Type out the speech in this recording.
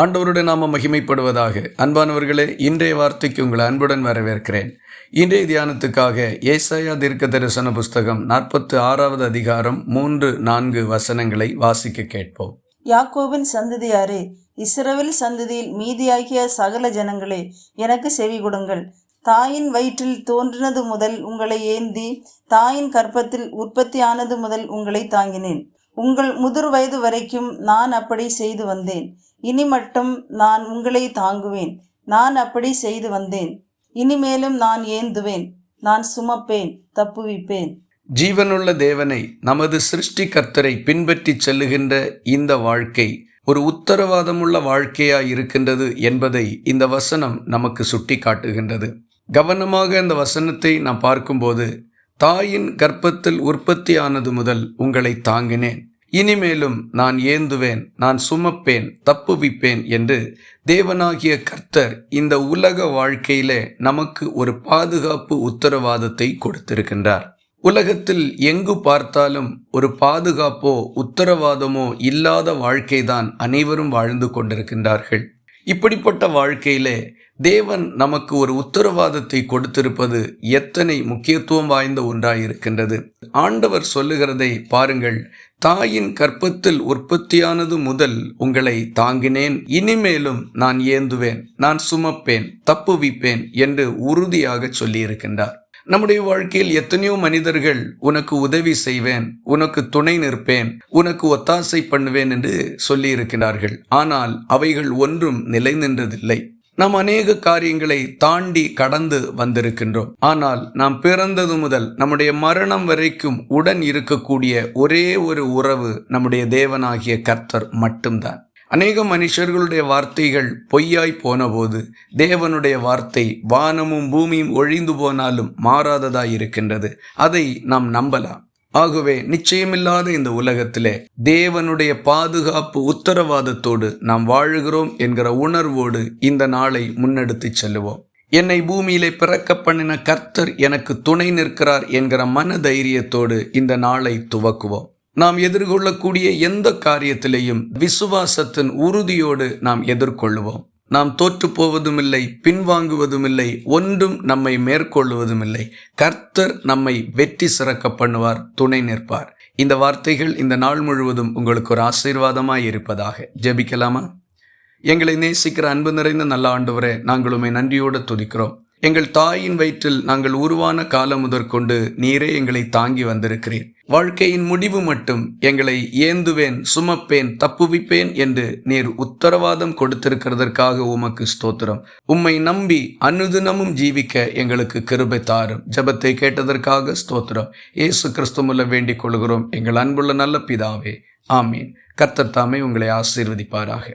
ஆண்டவருடைய நாம மகிமைப்படுவதாக. அன்பானவர்களே இன்றைய வார்த்தைக்கு உங்களை அன்புடன் வரவேற்கிறேன். இன்றைய தியானத்துக்காக ஏசாயா தீர்க்க தரிசன புஸ்தகம் நாற்பத்து ஆறாவது அதிகாரம் மூன்று நான்கு வசனங்களை வாசிக்க கேட்போம். யாக்கோவின் சந்ததியாரே இஸ்ரவேல் சந்ததியில் மீதியாகிய சகல ஜனங்களே எனக்கு செவி கொடுங்கள். தாயின் வயிற்றில் தோன்றினது முதல் உங்களை ஏந்தி தாயின் கற்பத்தில் உற்பத்தியானது முதல் உங்களை தாங்கினேன். உங்கள் முதிர் வயது வரைக்கும் நான் அப்படி செய்து வந்தேன். இனி மட்டும் நான் உங்களை தாங்குவேன். நான் அப்படி செய்து வந்தேன். இனிமேலும் நான் ஏந்துவேன். நான் சுமப்பேன். தப்புவிப்பேன். ஜீவனுள்ள தேவனை நமது சிருஷ்டி கர்த்தரை பின்பற்றி செல்லுகின்ற இந்த வாழ்க்கை ஒரு உத்தரவாதமுள்ள வாழ்க்கையாய் இருக்கின்றது என்பதை இந்த வசனம் நமக்கு சுட்டி காட்டுகின்றது கவனமாக இந்த வசனத்தை நாம் பார்க்கும்போது தாயின் கர்ப்பத்தில் உற்பத்தியானது முதல் உங்களை தாங்கினேன். இனிமேலும் நான் ஏந்துவேன் நான் சுமப்பேன் தப்புவிப்பேன் என்று தேவனாகிய கர்த்தர் இந்த உலக வாழ்க்கையிலே நமக்கு ஒரு பாதுகாப்பு உத்தரவாதத்தை கொடுத்திருக்கின்றார். உலகத்தில் எங்கு பார்த்தாலும் ஒரு பாதுகாப்போ உத்தரவாதமோ இல்லாத வாழ்க்கைதான் அனைவரும் வாழ்ந்து கொண்டிருக்கின்றார்கள். இப்படிப்பட்ட வாழ்க்கையிலே தேவன் நமக்கு ஒரு உத்தரவாதத்தை கொடுத்திருப்பது எத்தனை முக்கியத்துவம் வாய்ந்த ஒன்றாயிருக்கின்றது. ஆண்டவர் சொல்லுகிறதை பாருங்கள். தாயின் கற்பத்தில் உற்பத்தியானது முதல் உங்களை தாங்கினேன். இனிமேலும் நான் ஏந்துவேன். நான் சுமப்பேன். தப்புவிப்பேன் என்று உறுதியாக சொல்லியிருக்கின்றார். நம்முடைய வாழ்க்கையில் எத்தனையோ மனிதர்கள் உனக்கு உதவி செய்வேன். உனக்கு துணை நிற்பேன். உனக்கு ஒத்தாசை பண்ணுவேன் என்று சொல்லியிருக்கிறார்கள் ஆனால் அவைகள் ஒன்றும் நிலை நின்றதில்லை நாம் அநேக காரியங்களை தாண்டி கடந்து வந்திருக்கின்றோம். ஆனால் நாம் பிறந்தது முதல் நம்முடைய மரணம் வரைக்கும் உடன் இருக்கக்கூடிய ஒரே ஒரு உறவு நம்முடைய தேவனாகிய கர்த்தர் மட்டும்தான். அநேக மனுஷர்களுடைய வார்த்தைகள் பொய்யாய் போனபோது தேவனுடைய வார்த்தை வானமும் பூமியும் ஒழிந்து போனாலும் மாறாததாய் இருக்கின்றது. அதை நாம் நம்பலாம். ஆகவே நிச்சயமில்லாத இந்த உலகத்திலே தேவனுடைய பாதுகாப்பு உத்தரவாதத்தோடு நாம் வாழுகிறோம் என்கிற உணர்வோடு இந்த நாளை முன்னெடுத்து செல்லுவோம். என்னை பூமியிலே பிறக்க பண்ணின கர்த்தர் எனக்கு துணை நிற்கிறார் என்கிற மன தைரியத்தோடு இந்த நாளை துவக்குவோம். நாம் எதிர்கொள்ளக்கூடிய எந்த காரியத்திலையும் விசுவாசத்தின் உறுதியோடு நாம் எதிர்கொள்ளுவோம். நாம் தோற்று போவதும் இல்லை பின்வாங்குவதும் இல்லை ஒன்றும் நம்மை மேற்கொள்வதும் இல்லை கர்த்தர் நம்மை வெற்றி சிறக்க பண்ணுவார் துணை நிற்பார். இந்த வார்த்தைகள் இந்த நாள் முழுவதும் உங்களுக்கு ஒரு ஆசீர்வாதமாய் இருப்பதாக. ஜெபிக்கலாமா? எங்களை நேசிக்கிற அன்பு நிறைந்த நல்ல ஆண்டவரே நாங்கள் உண்மை நன்றியோடு துதிக்கிறோம். எங்கள் தாயின் வயிற்றில் நாங்கள் உருவான காலம் முதற்கொண்டு நீரே எங்களை தாங்கி வந்திருக்கிறீர். வாழ்க்கையின் முடிவு மட்டும் எங்களை ஏந்துவேன் சுமப்பேன் தப்புவிப்பேன் என்று நீர் உத்தரவாதம் கொடுத்திருக்கிறதற்காக உமக்கு ஸ்தோத்திரம். உம்மை நம்பி அனுதினமும் ஜீவிக்க எங்களுக்கு கிருபை தாரும். ஜபத்தை கேட்டதற்காக ஸ்தோத்திரம். ஏசு கிறிஸ்துமுல்ல வேண்டிக் கொள்கிறோம். எங்கள் அன்புள்ள நல்ல பிதாவே ஆமீன். கர்த்தர் தாமே உங்களை ஆசீர்வதிப்பாராக.